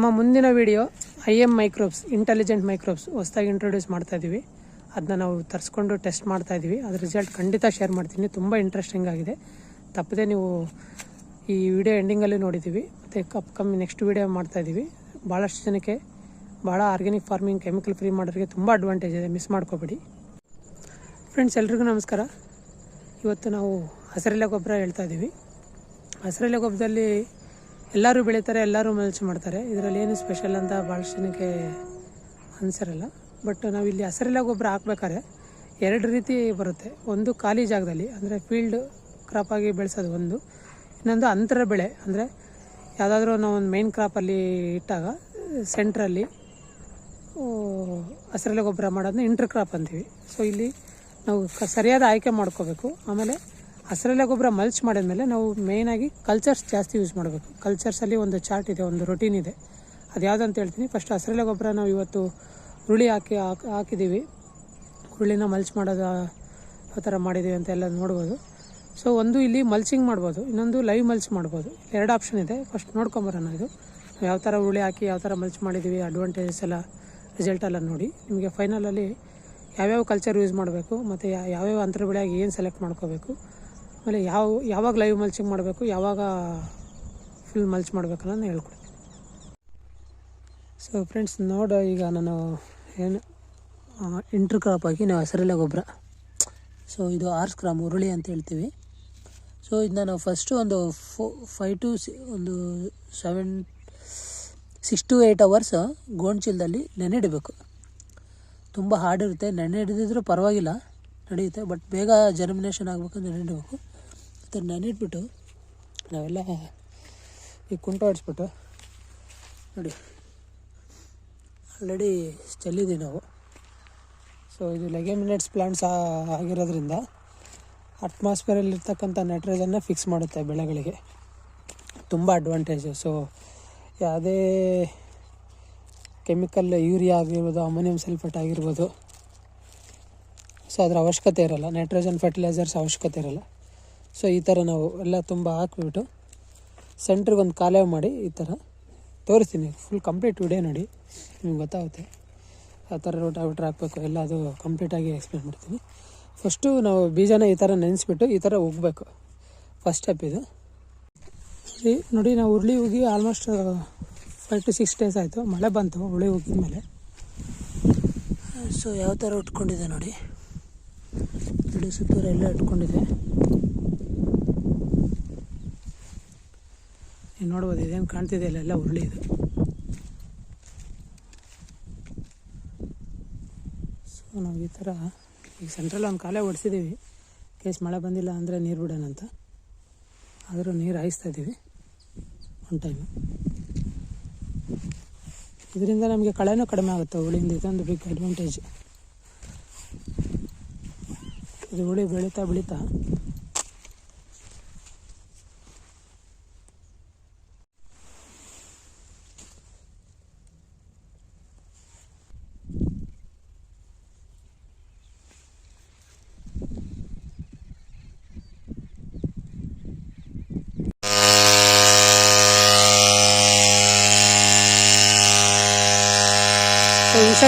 ನಮ್ಮ ಮುಂದಿನ video I M microbes intelligent microbes ಹೊಸದಾಗಿ ಇಂಟ್ರೊಡ್ಯೂಸ್ ಮಾಡ್ತಾ ಇದ್ದೀವಿ ಅದನ್ನ ನಾವು ತರಿಸ್ಕೊಂಡು ಟೆಸ್ಟ್ ಮಾಡ್ತಾ ಇದ್ದೀವಿ ಅದ್ರ ರಿಸಲ್ಟ್ ಖಂಡಿತ ಶೇರ್ ಮಾಡ್ತೀನಿ. ತುಂಬ ಇಂಟ್ರೆಸ್ಟಿಂಗ್ ಆಗಿದೆ. ತಪ್ಪದೆ ನೀವು ಈ ವಿಡಿಯೋ ಎಂಡಿಂಗಲ್ಲಿ ನೋಡಿದ್ದೀವಿ ಮತ್ತು ಕಪ್ ಕಮ್ಮಿ ನೆಕ್ಸ್ಟ್ ವಿಡಿಯೋ ಮಾಡ್ತಾ ಇದ್ದೀವಿ ಭಾಳಷ್ಟು ಜನಕ್ಕೆ ಭಾಳ ಆರ್ಗ್ಯಾನಿಕ್ ಫಾರ್ಮಿಂಗ್ ಕೆಮಿಕಲ್ ಫ್ರೀ ಮಾಡೋರಿಗೆ ತುಂಬ ಅಡ್ವಾಂಟೇಜ್ ಇದೆ. ಮಿಸ್ ಮಾಡ್ಕೋಬೇಡಿ. ಫ್ರೆಂಡ್ಸ್ ಎಲ್ರಿಗೂ ನಮಸ್ಕಾರ. ಇವತ್ತು ನಾವು ಹಸಿರೆಲೆ ಗೊಬ್ಬರ ಹೇಳ್ತಾ ಇದ್ದೀವಿ ಹಸಿರೆಲೆ ಗೊಬ್ಬರದಲ್ಲಿ ಎಲ್ಲರೂ ಬೆಳೀತಾರೆ, ಎಲ್ಲರೂ ಮಲ್ಚ್ ಮಾಡ್ತಾರೆ. ಇದರಲ್ಲಿ ಏನು ಸ್ಪೆಷಲ್ ಅಂತ ಭಾಳಷ್ಟು ಜನಕ್ಕೆ ಅನ್ಸಿರಲ್ಲ ಬಟ್ ನಾವು ಇಲ್ಲಿ ಹಸಿರೆಲೆ ಗೊಬ್ಬರ ಹಾಕ್ಬೇಕಾದ್ರೆ ಎರಡು ರೀತಿ ಬರುತ್ತೆ. ಒಂದು ಖಾಲಿ ಜಾಗದಲ್ಲಿ, ಅಂದರೆ ಫೀಲ್ಡ್ ಕ್ರಾಪ್ ಆಗಿ ಬೆಳೆಸೋದು ಒಂದು. ಇನ್ನೊಂದು ಅಂತರ ಬೆಳೆ, ಅಂದರೆ ಯಾವುದಾದ್ರೂ ನಾವು ಒಂದು ಮೈನ್ ಕ್ರಾಪಲ್ಲಿ ಇಟ್ಟಾಗ ಸೆಂಟ್ರಲ್ಲಿ ಹಸಿರೆಲೆ ಗೊಬ್ಬರ ಮಾಡೋದನ್ನ ಇಂಟರ್ ಕ್ರಾಪ್ ಅಂತೀವಿ. ಸೊ ಇಲ್ಲಿ ನಾವು ಸರಿಯಾದ ಆಯ್ಕೆ ಮಾಡ್ಕೋಬೇಕು. ಆಮೇಲೆ ಹಸಿರೆಲೆ ಗೊಬ್ಬರ ಮಲ್ಚ್ ಮಾಡಿದ್ಮೇಲೆ ನಾವು ಮೇಯ್ನಾಗಿ ಕಲ್ಚರ್ಸ್ ಜಾಸ್ತಿ ಯೂಸ್ ಮಾಡಬೇಕು. ಕಲ್ಚರ್ಸಲ್ಲಿ ಒಂದು ಚಾರ್ಟ್ ಇದೆ, ಒಂದು ರೊಟೀನ್ ಇದೆ. ಅದು ಯಾವುದಂತ ಹೇಳ್ತೀನಿ. ಫಸ್ಟ್ ಹಸಿರೆಲೆ ಗೊಬ್ಬರ ನಾವು ಇವತ್ತು ಹುರುಳಿ ಹಾಕಿ ಹಾಕಿ ಹಾಕಿದ್ದೀವಿ ಹುರುಳಿನ ಮಲ್ಚ್ ಮಾಡೋದು, ಆ ಥರ ಮಾಡಿದ್ದೀವಿ ಅಂತ ಎಲ್ಲ ನೋಡ್ಬೋದು. ಸೊ ಒಂದು ಇಲ್ಲಿ ಮಲ್ಚಿಂಗ್ ಮಾಡ್ಬೋದು, ಇನ್ನೊಂದು ಲೈವ್ ಮಲ್ಚ್ ಮಾಡ್ಬೋದು. ಎರಡು ಆಪ್ಷನ್ ಇದೆ. ಫಸ್ಟ್ ನೋಡ್ಕೊಂಬರೋಣ ಇದು. ಯಾವ ಥರ ಹುರುಳಿ ಹಾಕಿ, ಯಾವ ಥರ ಮಲ್ಚ್ ಮಾಡಿದ್ದೀವಿ ಅಡ್ವಾಂಟೇಜಸ್ ಎಲ್ಲ ರಿಸಲ್ಟ್ ಎಲ್ಲ ನೋಡಿ. ನಿಮಗೆ ಫೈನಲಲ್ಲಿ ಯಾವ್ಯಾವ ಕಲ್ಚರ್ ಯೂಸ್ ಮಾಡಬೇಕು, ಮತ್ತು ಯಾವ್ಯಾವ ಅಂತರ ಬೆಳೆಯಾಗಿ ಏನು ಸೆಲೆಕ್ಟ್ ಮಾಡ್ಕೋಬೇಕು ಆಮೇಲೆ ಯಾವ, ಯಾವಾಗ ಲೈವ್ ಮಲ್ಚಿಂಗ್ ಮಾಡಬೇಕು, ಯಾವಾಗ ಫುಲ್ ಮಲ್ಚ್ ಮಾಡಬೇಕು ನಾನು ಹೇಳ್ಕೊಡ್ತೀನಿ. ಸೊ ಫ್ರೆಂಡ್ಸ್ ನೋಡು, ಈಗ ನಾನು ಏನು ಇಂಟ್ರ್ ಕ್ರಾಪ್ ಆಗಿ ನಾವು ಹೆಸರಲ್ಲೇ ಗೊಬ್ಬರ. ಸೊ ಇದು ಆರ್ಸ್ ಗ್ರಾಮ್ ಉರುಳಿ ಅಂತ ಹೇಳ್ತೀವಿ. ಸೊ ಇದನ್ನ ನಾವು ಫಸ್ಟು ಒಂದು ಫೋ ಫೈ ಟು ಸಿ ಒಂದು seven six to eight hours ಗೋಣ್ಚೀಲದಲ್ಲಿ ನೆನೆಯಿಡಬೇಕು ತುಂಬ ಹಾರ್ಡ್ ಇರುತ್ತೆ. ನೆನೆ ಹಿಡಿದಿದ್ರೂ ಪರವಾಗಿಲ್ಲ, ನಡೆಯುತ್ತೆ. ಬಟ್ ಬೇಗ ಜರ್ಮಿನೇಷನ್ ಆಗಬೇಕು ನೆನೆಯಿಡಬೇಕು ಮತ್ತು ನೆನೆಟ್ಬಿಟ್ಟು ನಾವೆಲ್ಲ ಈ ಕುಂಟ ಹೊಡಿಸ್ಬಿಟ್ಟು ನೋಡಿ ಆಲ್ರೆಡಿ ಚೆಲ್ಲಿದ್ದೀವಿ ನಾವು. ಸೊ ಇದು ಲೆಗೆಮಿನೇಟ್ಸ್ ಪ್ಲಾಂಟ್ಸ್ ಆಗಿರೋದ್ರಿಂದ ಅಟ್ಮಾಸ್ಫಿಯರಲ್ಲಿರ್ತಕ್ಕಂಥ ನೈಟ್ರೋಜನ್ನ ಫಿಕ್ಸ್ ಮಾಡುತ್ತೆ ಬೆಳೆಗಳಿಗೆ. ತುಂಬ ಅಡ್ವಾಂಟೇಜು ಸೊ ಯಾವುದೇ ಕೆಮಿಕಲ್ ಯೂರಿಯಾ ಆಗಿರ್ಬೋದು ಅಮೋನಿಯಂ ಸಲ್ಫೇಟ್ ಆಗಿರ್ಬೋದು ಸೊ ಅದರ ಅವಶ್ಯಕತೆ ಇರಲ್ಲ. ನೈಟ್ರೋಜನ್ ಫರ್ಟಿಲೈಸರ್ಸ್ ಅವಶ್ಯಕತೆ ಇರಲ್ಲ. ಸೊ ಈ ಥರ ನಾವು ಎಲ್ಲ ತುಂಬ ಹಾಕ್ಬಿಟ್ಟು ಸೆಂಟ್ರಿಗೆ ಒಂದು ಕಾಲೇವ್ ಮಾಡಿ ಈ ಥರ ತೋರಿಸ್ತೀನಿ. ಫುಲ್ ಕಂಪ್ಲೀಟ್ ವಿಡಿಯೋ ನೋಡಿ. ನಿಮ್ಗೆ ಗೊತ್ತಾಗುತ್ತೆ. ಆ ಥರ ರೋಟಾವಿಟ್ರ್ ಹಾಕಬೇಕು. ಎಲ್ಲ ಅದು ಕಂಪ್ಲೀಟಾಗಿ ಎಕ್ಸ್ಪ್ಲೇನ್ ಮಾಡ್ತೀನಿ. ಫಸ್ಟು ನಾವು ಬೀಜನ ಈ ಥರ ನೆನೆಸ್ಬಿಟ್ಟು ಈ ಥರ ಉಗ್ಬೇಕು. ಫಸ್ಟ್ ಸ್ಟೆಪ್ ಇದು. ನೋಡಿ ನಾವು ಹುರುಳಿ ಉಗಿ almost five to six days ಆಯಿತು. ಮಳೆ ಬಂತು ಹುಳಿ ಉಗಿದ ಮೇಲೆ. ಸೊ ಯಾವ ಥರ ಉಟ್ಕೊಂಡಿದೆ ನೋಡಿ. ನೋಡಿ ಸುತ್ತೂರು ಎಲ್ಲ ಇಟ್ಕೊಂಡಿದೆ. ನೋಡ್ಬೋದು ಇದೇನು ಕಾಣ್ತಿದೆ ಇಲ್ಲೆಲ್ಲ ಉರುಳಿ ಇದು. ಸೊ ನಾವು ಈ ಥರ ಈಗ ಸೆಂಟ್ರಲ್ಲಿ ಒಂದು ಕಾಲೇ ಓಡಿಸಿದ್ದೀವಿ ಕೇಸ್ ಮಳೆ ಬಂದಿಲ್ಲ ಅಂದರೆ ನೀರು ಬಿಡೋಣ ಅಂತ. ಆದರೂ ನೀರು ಹಾಯಿಸ್ತಾ ಇದ್ದೀವಿ ಒನ್ ಟೈಮು ಇದರಿಂದ ನಮಗೆ ಕಳೆನೂ ಕಡಿಮೆ ಆಗುತ್ತೆ ಹುಳಿಯಿಂದ ಇದೊಂದು ಬಿಗ್ ಅಡ್ವಾಂಟೇಜ್ ಇದು ಹುಳಿ ಬೆಳೀತಾ ಬೆಳೀತಾ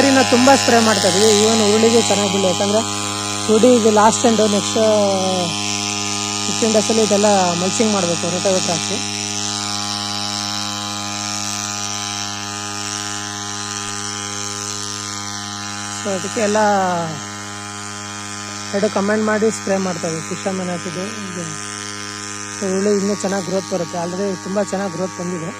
ಸೊ ಈ ನಾವು ತುಂಬ ಸ್ಪ್ರೇ ಮಾಡ್ತಾ ಇದೀವಿ. ಈವನ್ ಹುರುಳಿಗೆ ಚೆನ್ನಾಗಿ ಬೀಳಿ ಯಾಕಂದರೆ ಹುಡಿ ಇದು ಲಾಸ್ಟ್ ಎಂಡು ನೆಕ್ಸ್ಟ್ ಫಿಫ್ಟೀನ್ ಡೇಸಲ್ಲಿ ಇದೆಲ್ಲ ಮಲ್ಚಿಂಗ್ ಮಾಡಬೇಕು ರೋಟೋವೇಟ್ರ್ ಹಾಕಿ. ಸೊ ಅದಕ್ಕೆ ಎಲ್ಲ ಎರಡು ಕಮೆಂಟ್ ಮಾಡಿ ಸ್ಪ್ರೇ ಮಾಡ್ತಾ ಇದ್ದೀವಿ ಮನೆ ಹಾಕಿದ್ದು ಹುಳಿ ಇನ್ನೂ ಚೆನ್ನಾಗಿ ಗ್ರೋತ್ ಬರುತ್ತೆ. ಆಲ್ರೆಡಿ ತುಂಬ ಚೆನ್ನಾಗಿ ಗ್ರೋತ್ ಬಂದಿದೆ.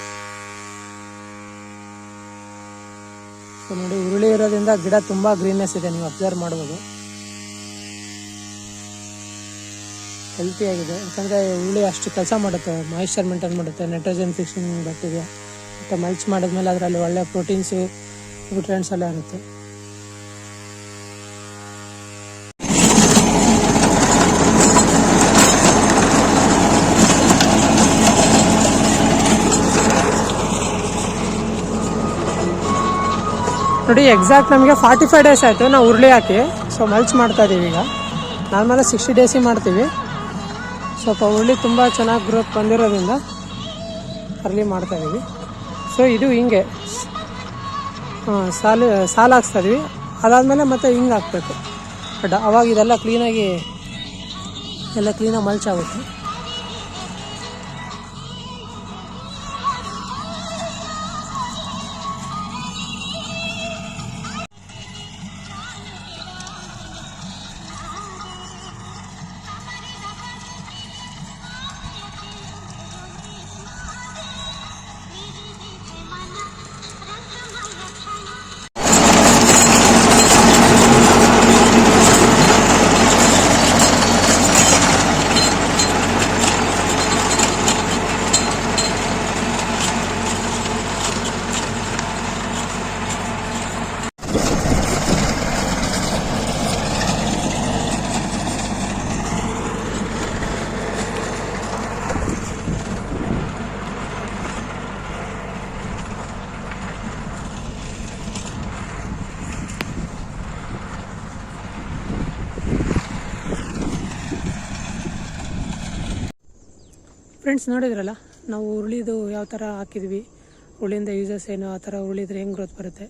ಸೊ ನೋಡಿ ಉರುಳಿ ಇರೋದ್ರಿಂದ ಗಿಡ ತುಂಬ ಗ್ರೀನ್ನೆಸ್ ಇದೆ, ನೀವು ಅಬ್ಸರ್ವ್ ಮಾಡ್ಬೋದು. ಹೆಲ್ತಿ ಆಗಿದೆ. ಯಾಕಂದರೆ ಉರುಳಿ ಅಷ್ಟು ಕೆಲಸ ಮಾಡುತ್ತೆ ಮಾಯಿಶ್ಚರ್ ಮೇಂಟೈನ್ ಮಾಡುತ್ತೆ ನೈಟ್ರೋಜನ್ ಫಿಕ್ಸಿಂಗ್ ಬರ್ತಿದೆ ಮತ್ತು ಮಲ್ಚ್ ಮಾಡಿದ್ಮೇಲೆ ಅದರಲ್ಲಿ ಒಳ್ಳೆ ಪ್ರೋಟೀನ್ಸು ನ್ಯೂಟ್ರಿಯೆಂಟ್ಸ್ ಎಲ್ಲ ಇರುತ್ತೆ. ನೋಡಿ ಎಕ್ಸಾಕ್ಟ್ ನಮಗೆ ಫಾರ್ಟಿ ಫೈವ್ ಡೇಸ್ ಆಯಿತು, ನಾವು ಉರುಳಿ ಹಾಕಿ ಸೊ ಮಲ್ಚ್ ಮಾಡ್ತಾ ಇದ್ದೀವಿ ಈಗ. ನಾರ್ಮಲಾಗಿ ಸಿಕ್ಸ್ಟಿ ಡೇಸಿಗೆ ಮಾಡ್ತೀವಿ. ಸ್ವಲ್ಪ ಉರುಳಿ ತುಂಬ ಚೆನ್ನಾಗಿ ಗ್ರೋತ್ ಬಂದಿರೋದ್ರಿಂದ ಅರ್ಲಿ ಮಾಡ್ತಾ ಇದ್ದೀವಿ ಸೊ ಇದು ಹಿಂಗೆ. ಸಾಲು ಸಾಲು ಹಾಕ್ಸ್ತಾ ಇದ್ವಿ. ಅದಾದಮೇಲೆ ಮತ್ತೆ ಹಿಂಗೆ ಹಾಕ್ಬೇಕು. ಬಟ್ ಅವಾಗ ಇದೆಲ್ಲ ಕ್ಲೀನಾಗಿ ಎಲ್ಲ ಕ್ಲೀನಾಗಿ ಮಲ್ಚಾಗುತ್ತೆ ಫ್ರೆಂಡ್ಸ್ ನೋಡಿದ್ರಲ್ಲ, ನಾವು ಉರುಳಿದು ಯಾವ ಥರ ಹಾಕಿದ್ವಿ ಹುರುಳಿಂದ ಯೂಸಸ್ ಏನು ಆ ಥರ ಉರುಳಿದ್ರೆ ಹೆಂಗೆ ಗ್ರೋತ್ ಬರುತ್ತೆ?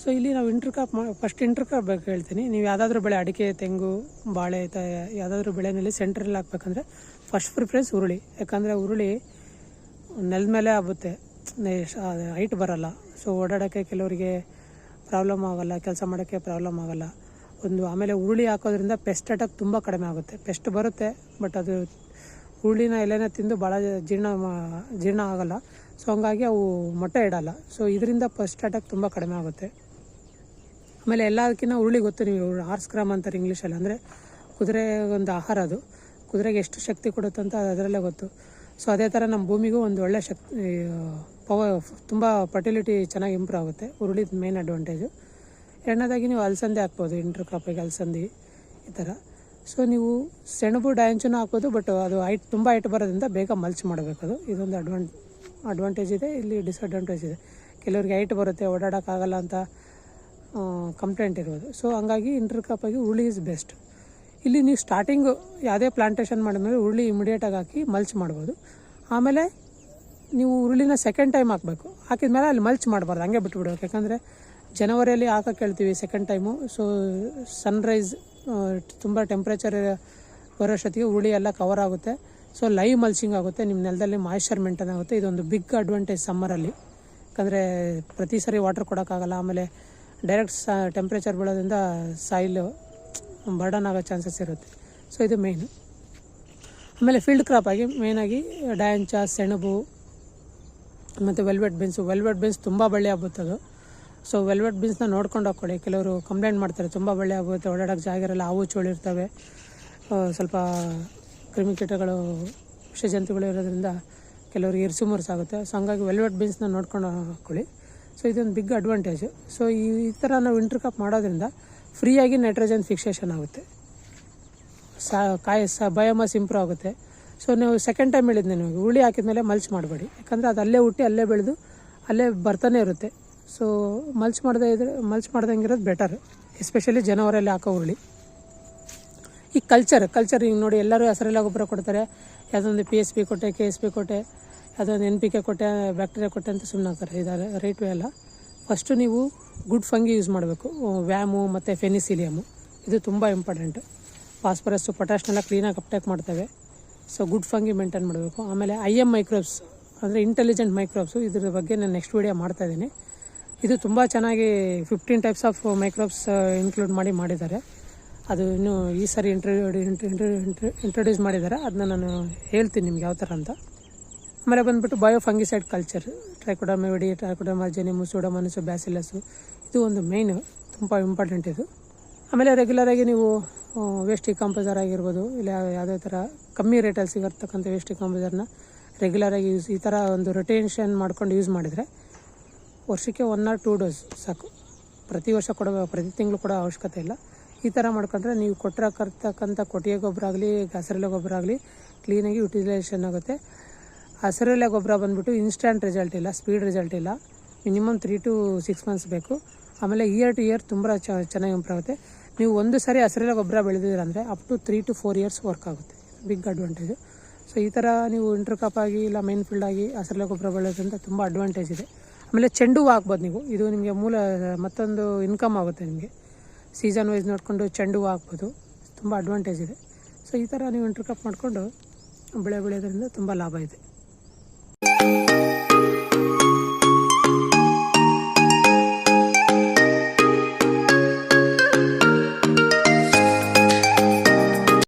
ಸೊ ಇಲ್ಲಿ ನಾವು ಇಂಟ್ರ್ ಮಾ ಫಸ್ಟ್ ಇಂಟ್ರ್ ಬೇಕು ಹೇಳ್ತೀನಿ. ನೀವು ಯಾವುದಾದ್ರೂ ಬೆಳೆ, ಅಡಿಕೆ, ತೆಂಗು, ಬಾಳೆ, ತ, ಯಾವುದಾದ್ರೂ ಬೆಳೆನಲ್ಲಿ ಸೆಂಟ್ರಲ್ಲಿ ಹಾಕ್ಬೇಕಂದ್ರೆ ಫಸ್ಟ್ ಪ್ರಿಫರೆನ್ಸ್ ಉರುಳಿ ಯಾಕಂದರೆ ಉರುಳಿ ನೆಲದ ಮೇಲೆ ಆಗುತ್ತೆ. ಹೈಟ್ ಬರಲ್ಲ. ಸೊ ಓಡಾಡೋಕ್ಕೆ ಕೆಲವರಿಗೆ ಪ್ರಾಬ್ಲಮ್ ಆಗೋಲ್ಲ, ಕೆಲಸ ಮಾಡೋಕ್ಕೆ ಪ್ರಾಬ್ಲಮ್ ಆಗೋಲ್ಲ. ಒಂದು ಆಮೇಲೆ ಉರುಳಿ ಹಾಕೋದ್ರಿಂದ ಪೆಸ್ಟ್ ಅಟ್ಯಾಕ್ ತುಂಬ ಕಡಿಮೆ ಆಗುತ್ತೆ. ಪೆಸ್ಟ್ ಬರುತ್ತೆ ಬಟ್ ಅದು ಹುರುಳಿನ ಎಲೆನ ತಿಂದು ಭಾಳ ಜೀರ್ಣ ಜೀರ್ಣ ಆಗಲ್ಲ. ಸೊ ಹಂಗಾಗಿ ಅವು ಮೊಟ್ಟೆ ಇಡಲ್ಲ. ಸೊ ಇದರಿಂದ ಫಸ್ಟ್ ಅಟ್ಯಾಕ್ ತುಂಬ ಕಡಿಮೆ ಆಗುತ್ತೆ. ಆಮೇಲೆ ಎಲ್ಲದಕ್ಕಿಂತ ಉರುಳಿ ಗೊತ್ತು, ನೀವು ಆರ್ಸ್ ಗ್ರಾಮ್ ಅಂತಾರೆ ಇಂಗ್ಲೀಷಲ್ಲಿ ಅಂದರೆ ಕುದುರೆ ಒಂದು ಆಹಾರ ಅದು. ಕುದುರೆಗೆ ಎಷ್ಟು ಶಕ್ತಿ ಕೊಡುತ್ತೆ ಅಂತ ಅದರಲ್ಲೇ ಗೊತ್ತು. ಸೊ ಅದೇ ಥರ ನಮ್ಮ ಭೂಮಿಗೂ ಒಂದು ಒಳ್ಳೆ ಶಕ್ತಿ ಪವರ್ ತುಂಬ ಫರ್ಟಿಲಿಟಿ ಚೆನ್ನಾಗಿ ಇಂಪ್ರೂವ್ ಆಗುತ್ತೆ. ಹುರುಳಿದ ಮೇನ್ ಅಡ್ವಾಂಟೇಜು ಎರಡನೇದಾಗಿ ನೀವು ಅಲಸಂದೆ ಹಾಕ್ಬೋದು ಇಂಟ್ರ್ ಕ್ರಾಪಿಗೆ ಅಲಸಂದಿ ಈ ಥರ ಸೊ ನೀವು ಸೆಣಬು ಡಯಾಂಚನ್ನು ಹಾಕೋದು ಬಟ್ ಅದು ಹೈಟ್ ತುಂಬ ಹೈಟ್ ಬರೋದ್ರಿಂದ ಬೇಗ ಮಲ್ಚ್ ಮಾಡಬೇಕು ಅದು ಇದೊಂದು ಅಡ್ವಾನ್ ಅಡ್ವಾಂಟೇಜ್ ಇದೆ, ಇಲ್ಲಿ ಡಿಸ್ಅಡ್ವಾಂಟೇಜ್ ಇದೆ. ಕೆಲವರಿಗೆ ಹೈಟ್ ಬರುತ್ತೆ, ಓಡಾಡೋಕ್ಕಾಗಲ್ಲ ಅಂತ ಕಂಪ್ಲೇಂಟ್ ಇರ್ಬೋದು. ಸೊ ಹಂಗಾಗಿ ಇಂಟರ್ ಕ್ರಾಪಾಗಿ ಉರುಳಿ ಇಸ್ ಬೆಸ್ಟ್ ಇಲ್ಲಿ ನೀವು ಸ್ಟಾರ್ಟಿಂಗು ಯಾವುದೇ ಪ್ಲಾಂಟೇಷನ್ ಮಾಡಿದ್ಮೇಲೆ ಹುರುಳಿ ಇಮಿಡಿಯೇಟಾಗಿ ಹಾಕಿ ಮಲ್ಚ್ ಮಾಡ್ಬೋದು. ಆಮೇಲೆ ನೀವು ಹುರುಳಿನ ಸೆಕೆಂಡ್ ಟೈಮ್ ಹಾಕಬೇಕು. ಹಾಕಿದ ಮೇಲೆ ಅಲ್ಲಿ ಮಲ್ಚ್ ಮಾಡಬಾರ್ದು, ಹಂಗೆ ಬಿಟ್ಬಿಡ್ಬೇಕು. ಯಾಕಂದರೆ, ಜನವರಿಯಲ್ಲಿ ಹಾಕಕ್ಕೆ ಹೇಳ್ತೀವಿ ಸೆಕೆಂಡ್ ಟೈಮು ಸೊ ಸನ್ರೈಸ್ ತುಂಬ ಟೆಂಪ್ರೇಚರ್ ಬರೋಷ್ಟೊತ್ತಿಗೆ ಉರುಳಿ ಎಲ್ಲ ಕವರ್ ಆಗುತ್ತೆ. ಸೊ ಲೈವ್ ಮಲ್ಚಿಂಗ್ ಆಗುತ್ತೆ. ನಿಮ್ಮ ನೆಲದಲ್ಲಿ ಮಾಯಿಶ್ಚರ್ ಮೇಂಟೈನ್ ಆಗುತ್ತೆ. ಇದೊಂದು ಬಿಗ್ ಅಡ್ವಾಂಟೇಜ್ ಸಮ್ಮರಲ್ಲಿ ಯಾಕಂದರೆ ಪ್ರತಿ ಸರಿ ವಾಟರ್ ಕೊಡೋಕ್ಕಾಗಲ್ಲ. ಆಮೇಲೆ ಡೈರೆಕ್ಟ್ ಸ ಟೆಂಪ್ರೇಚರ್ ಬೀಳೋದ್ರಿಂದ ಸಾಯಿಲ್ ಬರ್ಡನ್ ಆಗೋ ಚಾನ್ಸಸ್ ಇರುತ್ತೆ. ಸೊ ಇದು ಮೇಯ್ನು ಆಮೇಲೆ ಫೀಲ್ಡ್ ಕ್ರಾಪ್ ಆಗಿ ಮೇಯ್ನಾಗಿ ಡಯಾಂಚ ಸೆಣಬು, ಮತ್ತು ವೆಲ್ವೆಟ್ ಬೀನ್ಸು ವೆಲ್ವೆಟ್ ಬೀನ್ಸ್ ತುಂಬ ಬಳ್ಳಿ ಹಬ್ಬುತ್ತದು ಸೊ ವೆಲ್ವೆಟ್ ಬೀನ್ಸ್ನ ನೋಡ್ಕೊಂಡು ಹಾಕ್ಕೊಳ್ಳಿ ಕೆಲವರು ಕಂಪ್ಲೇಂಟ್ ಮಾಡ್ತಾರೆ, ತುಂಬ ಬಳ್ಳಿ ಆಗುತ್ತೆ ಓಡಾಡೋಕ್ಕೆ ಜಾಗ ಇರಲ್ಲ ಹಾವು ಚೋಳಿರ್ತವೆ ಸ್ವಲ್ಪ ಕ್ರಿಮಿಕೀಟಗಳು ವಿಷಜಂತುಗಳು ಇರೋದ್ರಿಂದ ಕೆಲವ್ರಿಗೆ ಇರ್ಸು ಆಗುತ್ತೆ. ಸೊ ಹಂಗಾಗಿ ವೆಲ್ವೆಟ್ ಬೀನ್ಸ್ನ ನೋಡ್ಕೊಂಡು ಹಾಕ್ಕೊಳ್ಳಿ ಸೊ ಇದೊಂದು ಬಿಗ್ ಅಡ್ವಾಂಟೇಜು ಸೊ ಈ ಥರ ನಾವು ಇಂಟ್ರ್ ಕಪ್ ಮಾಡೋದ್ರಿಂದ ಫ್ರೀಯಾಗಿ ನೈಟ್ರೋಜನ್ ಫಿಕ್ಸೇಷನ್ ಆಗುತ್ತೆ. ಸಾ, ಕಾಯಿ, ಸ ಬಯೋಮಾಸ್ ಇಂಪ್ರೂವ್ ಆಗುತ್ತೆ. ಸೊ ನೀವು ಸೆಕೆಂಡ್ ಟೈಮ್ ಹೇಳಿದ್ದೆ ನಿಮಗೆ, ಹುಳಿ ಹಾಕಿದ್ಮೇಲೆ ಮಲ್ಚ್ ಮಾಡಬೇಡಿ. ಯಾಕಂದರೆ ಅದು ಅಲ್ಲೇ ಹುಟ್ಟಿ, ಅಲ್ಲೇ ಬೆಳೆದು, ಅಲ್ಲೇ ಬರ್ತಾನೆ ಇರುತ್ತೆ. ಸೊ ಮಲ್ಚ್ ಮಾಡದೇ ಇದ್ರೆ ಮಲ್ಚ್ ಮಾಡ್ದಂಗೆ ಇರೋದು ಬೆಟರ್ ಎಸ್ಪೆಷಲಿ ಜನವರಲ್ಲಿ ಹಾಕೋ ಹುರುಳಿ. ಈ ಕಲ್ಚರ್ ಕಲ್ಚರ್ ಈಗ ನೋಡಿ ಎಲ್ಲರೂ ಹೆಸರೆಲ್ಲ ಗೊಬ್ಬರ ಕೊಡ್ತಾರೆ. ಯಾವುದೊಂದು ಪಿ ಎಸ್ ಪಿ ಕೊಟ್ಟೆ ಕೆ ಎಸ್ ಪಿ ಕೊಟ್ಟೆ, ಯಾವುದೊಂದು ಎನ್ ಪಿ ಕೆ ಕೊಟ್ಟೆ ಬ್ಯಾಕ್ಟೀರಿಯಾ ಕೊಟ್ಟೆ ಅಂತ ಸುಮ್ಮನೆ ಹಾಕ್ತಾರೆ. ಇದ್ದಾರೆ ರೇಟ್ ಅಲ್ಲ. ಫಸ್ಟು ನೀವು ಗುಡ್ ಫಂಗಿ ಯೂಸ್ ಮಾಡಬೇಕು. ವ್ಯಾಮು ಮತ್ತು ಫೆನಿಸಿಲಿಯಮು ಇದು ತುಂಬ ಇಂಪಾರ್ಟೆಂಟ್ ಫಾಸ್ಫರಸ್ಸು ಪೊಟ್ಯಾಶ್ನೆಲ್ಲ ಕ್ಲೀನಾಗಿ ಅಪ್ಟೇಕ್ ಮಾಡ್ತವೆ. ಸೊ ಗುಡ್ ಫಂಗಿ ಮೇಂಟೈನ್ ಮಾಡಬೇಕು. ಆಮೇಲೆ ಐ ಎಂ ಮೈಕ್ರೋಬ್ಸ್ ಅಂದರೆ ಇಂಟೆಲಿಜೆಂಟ್ ಮೈಕ್ರೋಬ್ಸು ಇದ್ರ ಬಗ್ಗೆ ನಾನು ನೆಕ್ಸ್ಟ್ ವೀಡಿಯೋ ಮಾಡ್ತಾ ಇದ್ದೀನಿ. ಇದು ತುಂಬ ಚೆನ್ನಾಗಿ fifteen types of microbes include ಮಾಡಿ ಮಾಡಿದ್ದಾರೆ. ಅದು ಇನ್ನು ಈ ಸರಿ ಇಂಟ್ರಡ್ಯೂ ಇಂಟ್ರೊಡ್ಯೂಸ್ ಮಾಡಿದ್ದಾರೆ. ಅದನ್ನ ನಾನು ಹೇಳ್ತೀನಿ ನಿಮ್ಗೆ ಯಾವ ಥರ ಅಂತ. ಆಮೇಲೆ ಬಂದುಬಿಟ್ಟು ಬಯೋ ಫಂಗಿಸೈಡ್ ಕಲ್ಚರ್ ಟ್ರೈಕೋಡಮೆವಿಡಿ ಜೆನಿ ಮುಸೋಡಮನಸು ಬ್ಯಾಸಿಲಸ್ಸು, ಇದು ಒಂದು ಮೇಯ್ನು ತುಂಬ ಇಂಪಾರ್ಟೆಂಟ್ ಇದು. ಆಮೇಲೆ ರೆಗ್ಯುಲರಾಗಿ ನೀವು ವೇಸ್ಟಿ ಕಾಂಪೋಸರ್ ಆಗಿರ್ಬೋದು, ಇಲ್ಲ ಯಾವುದೇ ಥರ ಕಮ್ಮಿ ರೇಟಲ್ಲಿ ಸಿಗತಕ್ಕಂಥ ವೇಸ್ಟಿ ಕಾಂಪೋಸರ್ನ ರೆಗ್ಯುಲರಾಗಿ ಯೂಸ್ ಈ ಥರ ಒಂದು ರೊಟೇಷನ್ ಮಾಡ್ಕೊಂಡು ಯೂಸ್ ಮಾಡಿದರೆ ವರ್ಷಕ್ಕೆ ಒನ್ ಆರ್ ಟೂ ಡೋಸ್ ಸಾಕು. ಪ್ರತಿ ವರ್ಷ ಕೊಡೋ, ಪ್ರತಿ ತಿಂಗಳು ಕೊಡೋ ಅವಶ್ಯಕತೆ ಇಲ್ಲ. ಈ ಥರ ಮಾಡ್ಕೊಂಡ್ರೆ ನೀವು ಕೊಟ್ಟಿರತಕ್ಕಂಥ ಕೊಟ್ಟಿಗೆ ಗೊಬ್ಬರ ಆಗಲಿ ಹಸಿರೆಲೆ ಗೊಬ್ಬರ ಆಗಲಿ ಕ್ಲೀನಾಗಿ ಯುಟಿಲೈಸೇಷನ್ ಆಗುತ್ತೆ. ಹಸಿರೆಲೆ ಗೊಬ್ಬರ ಬಂದ್ಬಿಟ್ಟು ಇನ್ಸ್ಟ್ಯಾಂಟ್ ರಿಸಲ್ಟ್ ಇಲ್ಲ ಸ್ಪೀಡ್ ರಿಸಲ್ಟ್ ಇಲ್ಲ. Minimum three to six months ಬೇಕು. ಆಮೇಲೆ ಇಯರ್ ಟು ಇಯರ್ ತುಂಬ ಚೆನ್ನಾಗಿ ಇಂಪ್ರೂವ್ ಆಗುತ್ತೆ. ನೀವು ಒಂದು ಸಾರಿ ಹಸಿರೆಲೆ ಗೊಬ್ಬರ ಬೆಳೆದಿದ್ದೀರ ಅಂದರೆ up to three to four years work ಆಗುತ್ತೆ. ಬಿಗ್ ಅಡ್ವಾಂಟೇಜು ಸೊ ಈ ಥರ ನೀವು ಇಂಟರ್ ಕಾಪ್ ಆಗಿ ಇಲ್ಲ ಮೈನ್ ಫೀಲ್ಡ್ ಆಗಿ ಹಸಿರೆಲೆ ಗೊಬ್ಬರ ಬೆಳೆಯೋದ್ರಿಂದ ತುಂಬ ಅಡ್ವಾಂಟೇಜ್ ಇದೆ. ಆಮೇಲೆ ಚೆಂಡು ಹೂವು ಹಾಕ್ಬೋದು ನೀವು. ಇದು ನಿಮಗೆ ಮೂಲ, ಮತ್ತೊಂದು ಇನ್ಕಮ್ ಆಗುತ್ತೆ ನಿಮಗೆ. ಸೀಸನ್ ವೈಸ್ ನೋಡಿಕೊಂಡು ಚೆಂಡು ಹೂವು ಹಾಕ್ಬೋದು. ತುಂಬ ಅಡ್ವಾಂಟೇಜ್ ಇದೆ. ಸೊ ಈ ಥರ ನೀವು ಇಂಟರ್ಕಪ್ ಮಾಡಿಕೊಂಡು ಬೆಳೆ ಬೆಳೆಯೋದ್ರಿಂದ ತುಂಬ ಲಾಭ ಇದೆ.